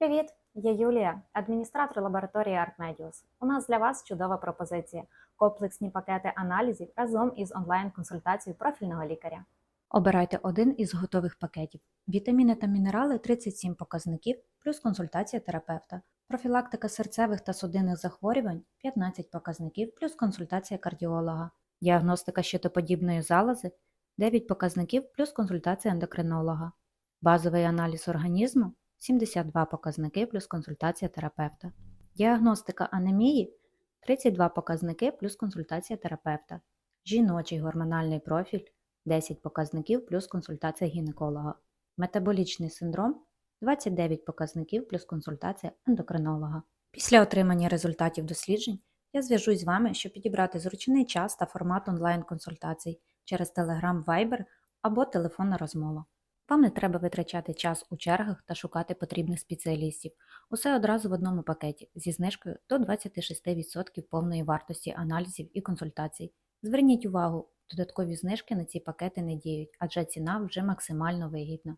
Привіт! Я Юлія, адміністратор лабораторії ArtMedius. У нас для вас чудова пропозиція: комплексні пакети аналізів разом із онлайн-консультацією профільного лікаря. Обирайте один із готових пакетів: вітаміни та мінерали 37 показників, плюс консультація терапевта, профілактика серцевих та судинних захворювань 15 показників, плюс консультація кардіолога, діагностика щитоподібної залози 9 показників, плюс консультація ендокринолога, базовий аналіз організму 72 показники плюс консультація терапевта. Діагностика анемії 32 показники плюс консультація терапевта. Жіночий гормональний профіль 10 показників плюс консультація гінеколога. Метаболічний синдром 29 показників плюс консультація ендокринолога. Після отримання результатів досліджень я зв'яжусь з вами, щоб підібрати зручний час та формат онлайн-консультацій через Telegram Viber або телефонна розмова. Вам не треба витрачати час у чергах та шукати потрібних спеціалістів. Усе одразу в одному пакеті зі знижкою до 26% повної вартості аналізів і консультацій. Зверніть увагу, додаткові знижки на ці пакети не діють, адже ціна вже максимально вигідна.